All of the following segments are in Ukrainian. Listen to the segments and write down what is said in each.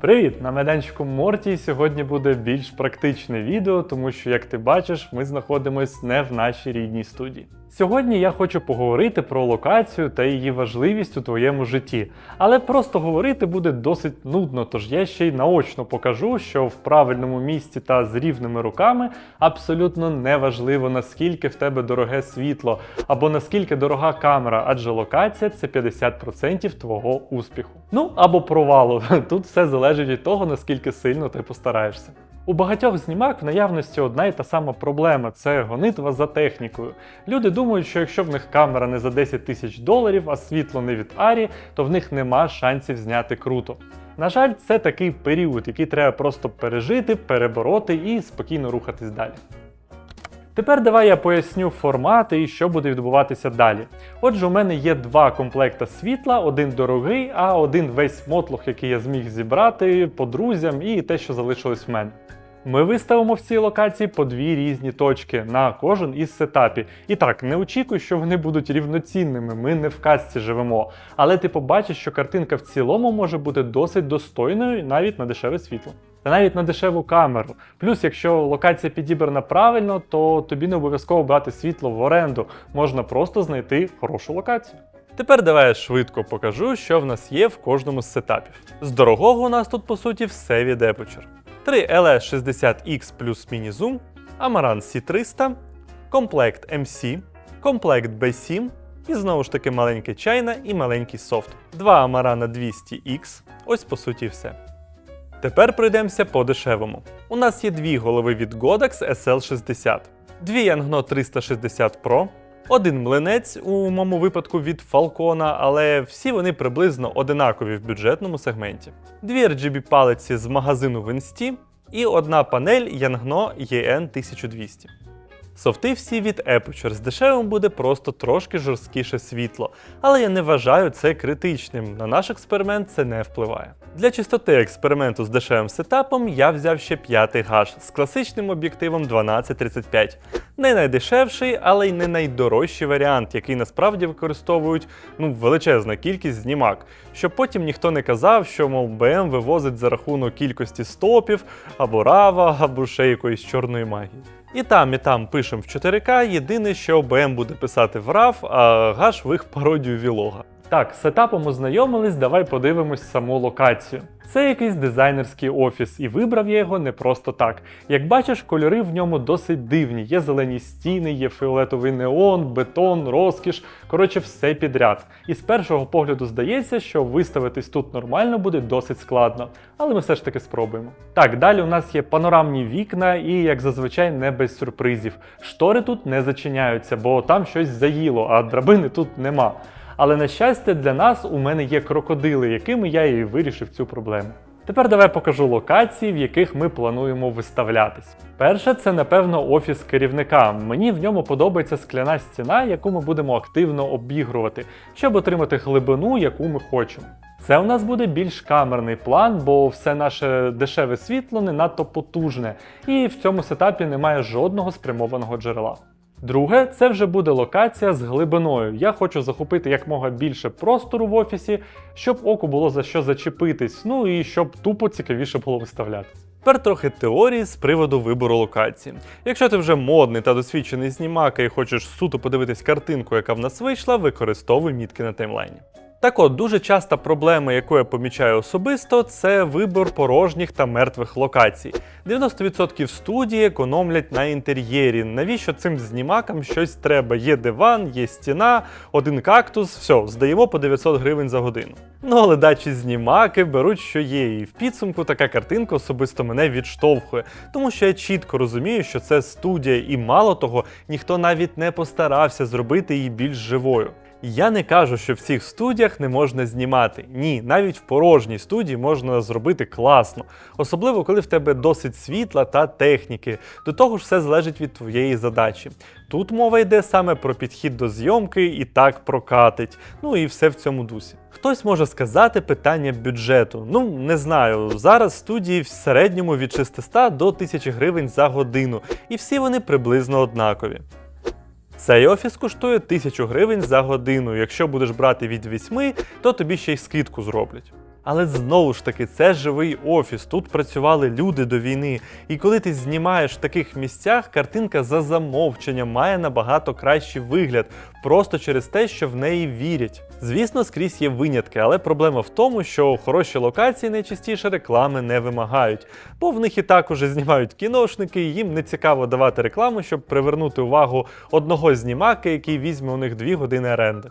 Привіт! На майданчику Морті сьогодні буде більш практичне відео, тому що, як ти бачиш, ми знаходимось не в нашій рідній студії. Сьогодні я хочу поговорити про локацію та її важливість у твоєму житті. Але просто говорити буде досить нудно, тож я ще й наочно покажу, що в правильному місці та з рівними руками абсолютно не важливо, наскільки в тебе дороге світло або наскільки дорога камера, адже локація це 50% твого успіху. Ну або провалу. Тут все залежить від того, наскільки сильно ти постараєшся. У багатьох знімак в наявності одна і та сама проблема це гонитва за технікою. Люди думають, що якщо в них камера не за 10 тисяч доларів, а світло не від Арі, то в них нема шансів зняти круто. На жаль, це такий період, який треба просто пережити, перебороти і спокійно рухатись далі. Тепер давай я поясню формати і що буде відбуватися далі. Отже, у мене є два комплекта світла, один дорогий, а один весь мотлох, який я зміг зібрати по друзям і те, що залишилось в мене. Ми виставимо в цій локації по дві різні точки на кожен із сетапів. І так, не очікуй, що вони будуть рівноцінними, ми не в казці живемо. Але ти побачиш, що картинка в цілому може бути досить достойною навіть на дешеве світло. Та навіть на дешеву камеру. Плюс, якщо локація підібрана правильно, то тобі не обов'язково брати світло в оренду, можна просто знайти хорошу локацію. Тепер давай я швидко покажу, що в нас є в кожному з сетапів. З дорогого у нас тут по суті все від Aperture. 3 LS60X плюс міні-зум, Amaran C300, комплект MC, комплект B7 і знову ж таки маленький чайна і маленький софт. Два Amarana 200X, ось по суті все. Тепер пройдемося по дешевому. У нас є дві голови від Godox SL60, дві Yangno 360 Pro, один млинець у моєму випадку від Falcona, але всі вони приблизно одинакові в бюджетному сегменті. Дві RGB палиці з магазину Винсті і одна панель Yangno EN 1200. Софти всі від Aperture. З дешевим буде просто трошки жорсткіше світло, але я не вважаю це критичним. На наш експеримент це не впливає. Для чистоти експерименту з дешевим сетапом я взяв ще п'ятий гаш з класичним об'єктивом 1235. Не найдешевший, але й не найдорожчий варіант, який насправді використовують ну, величезна кількість знімак, щоб потім ніхто не казав, що мов БМ вивозить за рахунок кількості стопів або рава, або ще якоїсь чорної магії. І там, і там пишемо в 4К, єдине, що БМ буде писати в RAW, а гаш в їх пародію Вілога. Так, з сетапом ознайомились, давай подивимось саму локацію. Це якийсь дизайнерський офіс, і вибрав я його не просто так. Як бачиш, кольори в ньому досить дивні. Є зелені стіни, є фіолетовий неон, бетон, розкіш. Коротше, все підряд. І з першого погляду здається, що виставитись тут нормально буде досить складно, але ми все ж таки спробуємо. Так, далі у нас є панорамні вікна, і, як зазвичай, не без сюрпризів. Штори тут не зачиняються, бо там щось заїло, а драбини тут нема. Але на щастя, для нас у мене є крокодили, якими я і вирішив цю проблему. Тепер давай покажу локації, в яких ми плануємо виставлятись. Перше, це напевно офіс керівника. Мені в ньому подобається скляна стіна, яку ми будемо активно обігрувати, щоб отримати глибину, яку ми хочемо. Це у нас буде більш камерний план, бо все наше дешеве світло не надто потужне, і в цьому сетапі немає жодного спрямованого джерела. Друге, це вже буде локація з глибиною. Я хочу захопити якмога більше простору в офісі, щоб оку було за що зачепитись, ну і щоб тупо цікавіше було виставляти. Тепер трохи теорії з приводу вибору локації. Якщо ти вже модний та досвідчений знімака і хочеш суто подивитись картинку, яка в нас вийшла, використовуй мітки на таймлайні. Так от, дуже часта проблема, яку я помічаю особисто, це вибор порожніх та мертвих локацій. 90% студії економлять на інтер'єрі. Навіщо цим знімакам щось треба? Є диван, є стіна, один кактус, все, здаємо по 900 гривень за годину. Ну але дачі знімаки беруть, що є, і в підсумку така картинка особисто мене відштовхує, тому що я чітко розумію, що це студія, і мало того, ніхто навіть не постарався зробити її більш живою. Я не кажу, що в цих студіях не можна знімати. Ні, навіть в порожній студії можна зробити класно, особливо коли в тебе досить світла та техніки. До того ж, все залежить від твоєї задачі. Тут мова йде саме про підхід до зйомки і так прокатить. Ну і все в цьому дусі. Хтось може сказати питання бюджету. Ну, не знаю. Зараз студії в середньому від 600 до 1000 гривень за годину, і всі вони приблизно однакові. Цей офіс коштує 1000 гривень за годину. Якщо будеш брати від 8, то тобі ще й скидку зроблять. Але знову ж таки, це живий офіс. Тут працювали люди до війни. І коли ти знімаєш в таких місцях, картинка за замовченням має набагато кращий вигляд, просто через те, що в неї вірять. Звісно, скрізь є винятки, але проблема в тому, що хороші локації найчастіше реклами не вимагають, бо в них і так уже знімають кіношники, і їм не цікаво давати рекламу, щоб привернути увагу одного знімака, який візьме у них дві години оренди.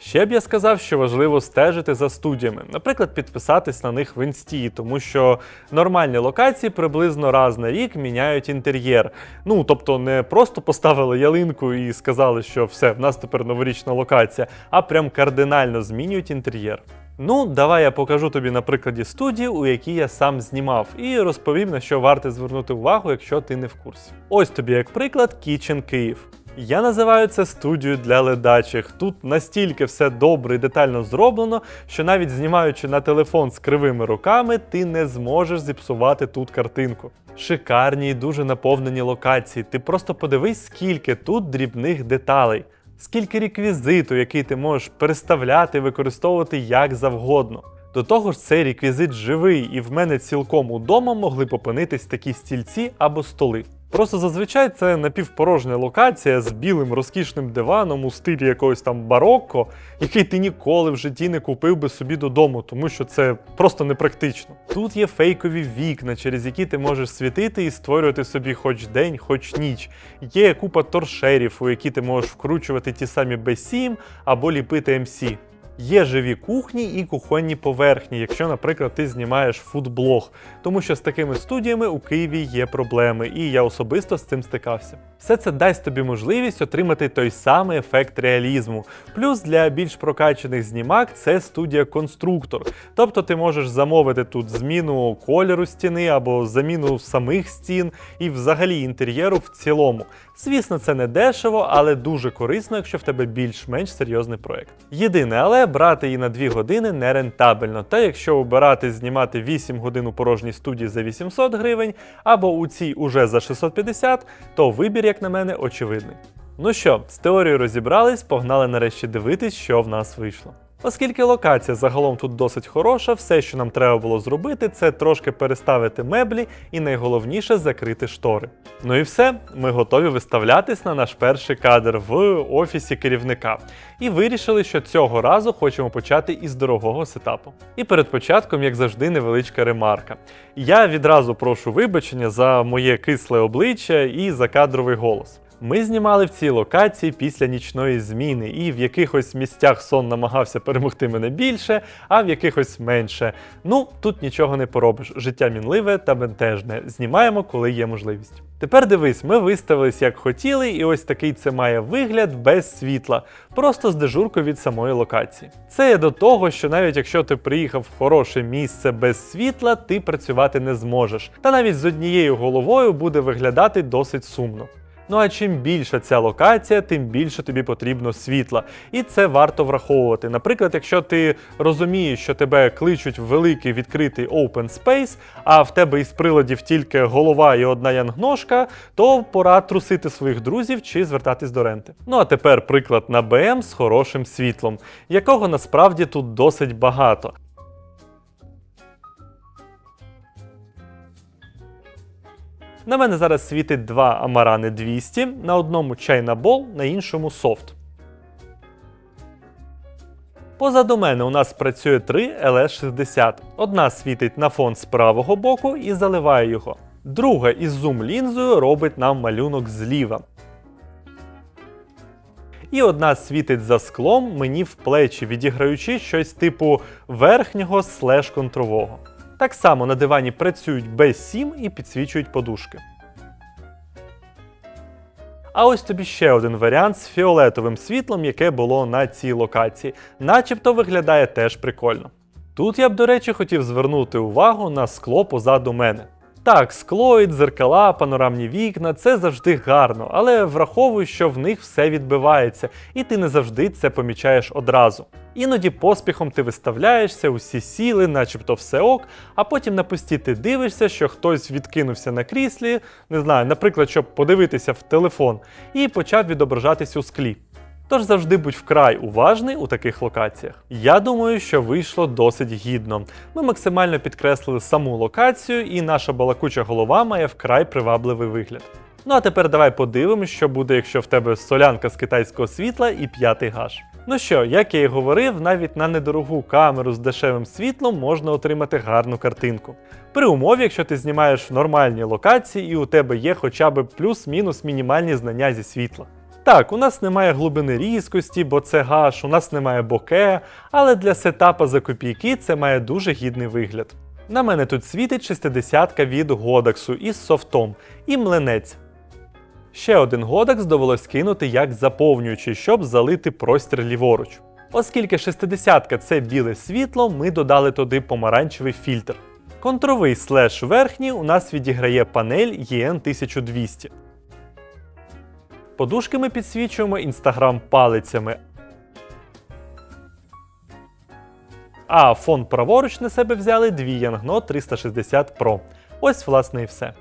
Ще б я сказав, що важливо стежити за студіями, наприклад, підписатись на них в інсті, тому що нормальні локації приблизно раз на рік міняють інтер'єр. Ну тобто не просто поставили ялинку і сказали, що все, в нас тепер новорічна локація, а прям кардинально змінюють інтер'єр. Ну, давай я покажу тобі на прикладі студії, у якій я сам знімав, і розповім, на що варто звернути увагу, якщо ти не в курсі. Ось тобі як приклад Kitchen Київ. Я називаю це студією для ледачих. Тут настільки все добре і детально зроблено, що навіть знімаючи на телефон з кривими руками, ти не зможеш зіпсувати тут картинку. Шикарні і дуже наповнені локації. Ти просто подивись, скільки тут дрібних деталей, скільки реквізиту, який ти можеш переставляти, використовувати як завгодно. До того ж, цей реквізит живий, і в мене цілком удома могли б опинитись такі стільці або столи. Просто зазвичай це напівпорожня локація з білим розкішним диваном у стилі якогось там барокко, який ти ніколи в житті не купив би собі додому, тому що це просто непрактично. Тут є фейкові вікна, через які ти можеш світити і створювати собі хоч день, хоч ніч. Є купа торшерів, у які ти можеш вкручувати ті самі B7 або ліпити MC. Є живі кухні і кухонні поверхні, якщо, наприклад, ти знімаєш фудблог, тому що з такими студіями у Києві є проблеми, і я особисто з цим стикався. Все це дасть тобі можливість отримати той самий ефект реалізму. Плюс для більш прокачаних знімак це студія конструктор. Тобто ти можеш замовити тут зміну кольору стіни або заміну самих стін і взагалі інтер'єру в цілому. Звісно, це не дешево, але дуже корисно, якщо в тебе більш-менш серйозний проект. Єдине, але брати її на 2 години не рентабельно. Та якщо обирати знімати 8 годин у порожній студії за 800 гривень, або у цій уже за 650, то вибір, як на мене, очевидний. Ну що, з теорією розібрались, погнали нарешті дивитись, що в нас вийшло. Оскільки локація загалом тут досить хороша, все, що нам треба було зробити, це трошки переставити меблі і найголовніше закрити штори. Ну і все, ми готові виставлятись на наш перший кадр в офісі керівника. І вирішили, що цього разу хочемо почати із дорогого сетапу. І перед початком, як завжди, невеличка ремарка. Я відразу прошу вибачення за моє кисле обличчя і за кадровий голос. Ми знімали в цій локації після нічної зміни, і в якихось місцях сон намагався перемогти мене більше, а в якихось менше. Ну, тут нічого не поробиш. Життя мінливе та бентежне. Знімаємо, коли є можливість. Тепер дивись, ми виставились як хотіли, і ось такий це має вигляд без світла, просто з дежуркою від самої локації. Це є до того, що навіть якщо ти приїхав в хороше місце без світла, ти працювати не зможеш. Та навіть з однією головою буде виглядати досить сумно. Ну а чим більша ця локація, тим більше тобі потрібно світла. І це варто враховувати. Наприклад, якщо ти розумієш, що тебе кличуть в великий відкритий open space, а в тебе із приладів тільки голова і одна янгножка, то пора трусити своїх друзів чи звертатись до ренти. Ну а тепер приклад на БМ з хорошим світлом, якого насправді тут досить багато. На мене зараз світить два Амарани 200, на одному чайна-бол, на іншому софт. Позаду мене у нас працює три LS60. Одна світить на фон з правого боку і заливає його. Друга із зум-лінзою робить нам малюнок зліва. І одна світить за склом мені в плечі, відіграючи щось типу верхнього слеш контрового. Так само на дивані працюють B7 і підсвічують подушки. А ось тобі ще один варіант з фіолетовим світлом, яке було на цій локації, начебто виглядає теж прикольно. Тут я б, до речі, хотів звернути увагу на скло позаду мене. Так, скло і дзеркала, панорамні вікна це завжди гарно, але враховуй, що в них все відбивається, і ти не завжди це помічаєш одразу. Іноді поспіхом ти виставляєшся, усі сіли, начебто все ок, а потім на пості ти дивишся, що хтось відкинувся на кріслі, не знаю, наприклад, щоб подивитися в телефон, і почав відображатись у склі. Тож завжди будь вкрай уважний у таких локаціях. Я думаю, що вийшло досить гідно. Ми максимально підкреслили саму локацію, і наша балакуча голова має вкрай привабливий вигляд. Ну а тепер давай подивимось, що буде, якщо в тебе солянка з китайського світла і п'ятий гаш. Ну що, як я і говорив, навіть на недорогу камеру з дешевим світлом можна отримати гарну картинку. При умові, якщо ти знімаєш в нормальній локації і у тебе є хоча б плюс-мінус мінімальні знання зі світла. Так, у нас немає глибини різкості, бо це гаш, у нас немає боке, але для сетапа за копійки це має дуже гідний вигляд. На мене тут світить 60-ка від Годаксу із софтом і млинець. Ще один Годакс довелось кинути як заповнюючий, щоб залити простір ліворуч. Оскільки 60-ка це біле світло, ми додали туди помаранчевий фільтр. Контровий слеш верхній у нас відіграє панель EN1200. Подушки ми підсвічуємо інстаграм палицями. А фон праворуч на себе взяли дві Yangno 360 Pro. Ось, власне, і все.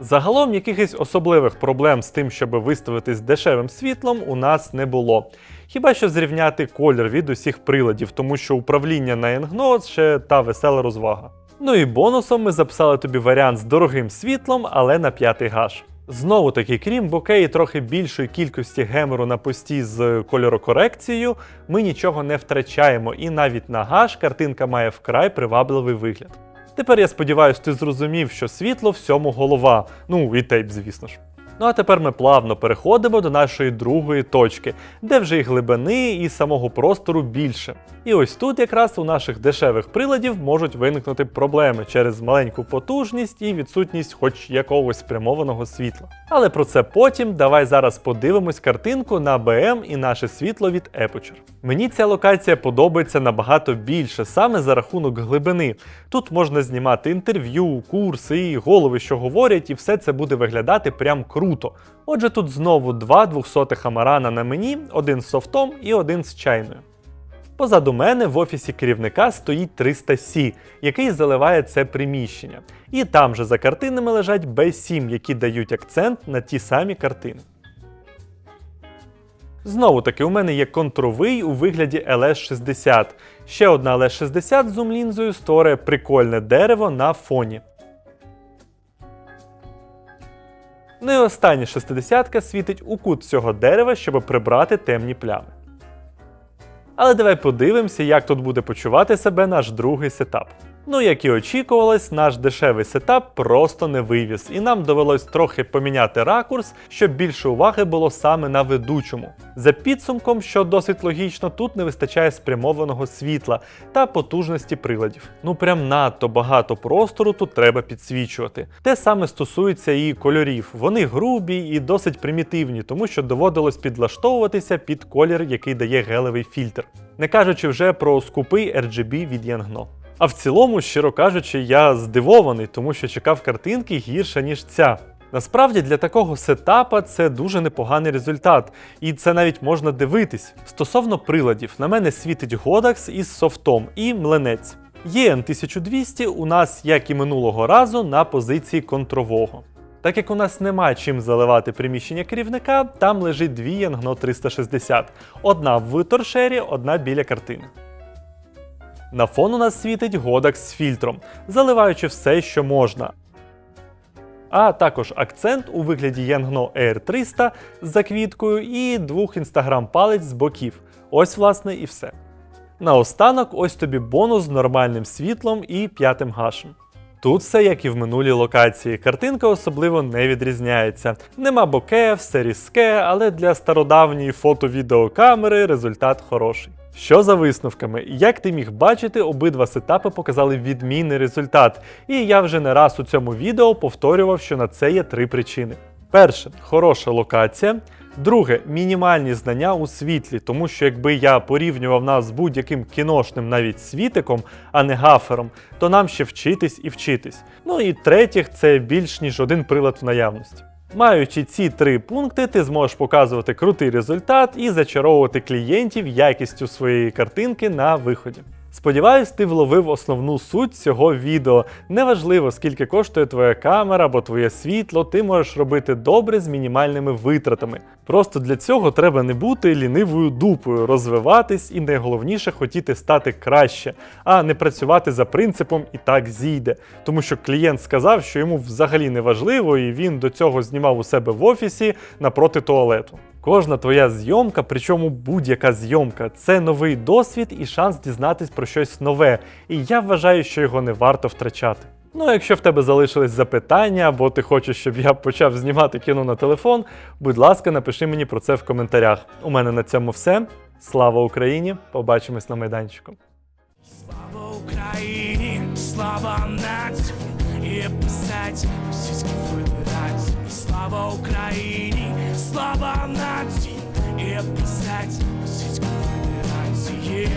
Загалом якихось особливих проблем з тим, щоб виставити з дешевим світлом, у нас не було. Хіба що зрівняти колір від усіх приладів, тому що управління на Yangno ще та весела розвага. Ну і бонусом ми записали тобі варіант з дорогим світлом, але на п'ятий гаш. Знову таки, крім бокеї трохи більшої кількості гемору на пості з кольорокорекцією, ми нічого не втрачаємо, і навіть на гаш картинка має вкрай привабливий вигляд. Тепер я сподіваюся, ти зрозумів, що світло всьому голова, ну і тейп, звісно ж. Ну а тепер ми плавно переходимо до нашої другої точки, де вже і глибини, і самого простору більше. І ось тут якраз у наших дешевих приладів можуть виникнути проблеми через маленьку потужність і відсутність хоч якогось спрямованого світла. Але про це потім давай зараз подивимось картинку на BM і наше світло від Aperture. Мені ця локація подобається набагато більше, саме за рахунок глибини. Тут можна знімати інтерв'ю, курси і голови, що говорять, і все це буде виглядати прям круто. Отже, тут знову два 200 амарана на мені, один з софтом і один з чайною. Позаду мене в офісі керівника стоїть 300C, який заливає це приміщення. І там же за картинами лежать B7, які дають акцент на ті самі картини. Знову таки, у мене є контровий у вигляді LS60. Ще одна LS60 з зум-лінзою створює прикольне дерево на фоні. Ну і остання 60 світить у кут цього дерева, щоб прибрати темні плями. Але давай подивимося, як тут буде почувати себе наш другий сетап. Ну, як і очікувалось, наш дешевий сетап просто не вивіз, і нам довелось трохи поміняти ракурс, щоб більше уваги було саме на ведучому. За підсумком, що досить логічно, тут не вистачає спрямованого світла та потужності приладів. Ну прям надто багато простору тут треба підсвічувати. Те саме стосується і кольорів. Вони грубі і досить примітивні, тому що доводилось підлаштовуватися під колір, який дає гелевий фільтр. Не кажучи вже про скупий RGB від Yangno. А в цілому, щиро кажучи, я здивований, тому що чекав картинки гірше, ніж ця. Насправді для такого сетапа це дуже непоганий результат, і це навіть можна дивитись. Стосовно приладів, на мене світить Godax із софтом і млинець. ЄН 1200 у нас, як і минулого разу, на позиції контрового. Так як у нас нема чим заливати приміщення керівника, там лежить дві Yangno 360, одна в торшері, одна біля картини. На фон у нас світить Godax з фільтром, заливаючи все, що можна. А також акцент у вигляді Yangno Air 300 з заквіткою і двох інстаграм палець з боків. Ось, власне, і все. Наостанок, ось тобі бонус з нормальним світлом і п'ятим гашем. Тут все як і в минулій локації. Картинка особливо не відрізняється. Нема боке, все різке, але для стародавньої фото-відеокамери результат хороший. Що за висновками? Як ти міг бачити, обидва сетапи показали відмінний результат, і я вже не раз у цьому відео повторював, що на це є три причини. Перше хороша локація. Друге мінімальні знання у світлі, тому що якби я порівнював нас з будь-яким кіношним навіть світиком, а не гафером, то нам ще вчитись і вчитись. Ну і третє, це більш ніж один прилад в наявності. Маючи ці три пункти, ти зможеш показувати крутий результат і зачаровувати клієнтів якістю своєї картинки на виході. Сподіваюсь, ти вловив основну суть цього відео. Неважливо, скільки коштує твоя камера або твоє світло, ти можеш робити добре з мінімальними витратами. Просто для цього треба не бути лінивою дупою, розвиватись і найголовніше хотіти стати краще, а не працювати за принципом і так зійде. Тому що клієнт сказав, що йому взагалі не важливо, і він до цього знімав у себе в офісі напроти туалету. Кожна твоя зйомка, причому будь-яка зйомка, це новий досвід і шанс дізнатись про щось нове. І я вважаю, що його не варто втрачати. Ну, а якщо в тебе залишились запитання, або ти хочеш, щоб я почав знімати кіно на телефон, будь ласка, напиши мені про це в коментарях. У мене на цьому все. Слава Україні! Побачимось на майданчику. Слава Україні, слава нації, і писать Російській Федерації. Слава Україні, слава нації і писать сільської федерації.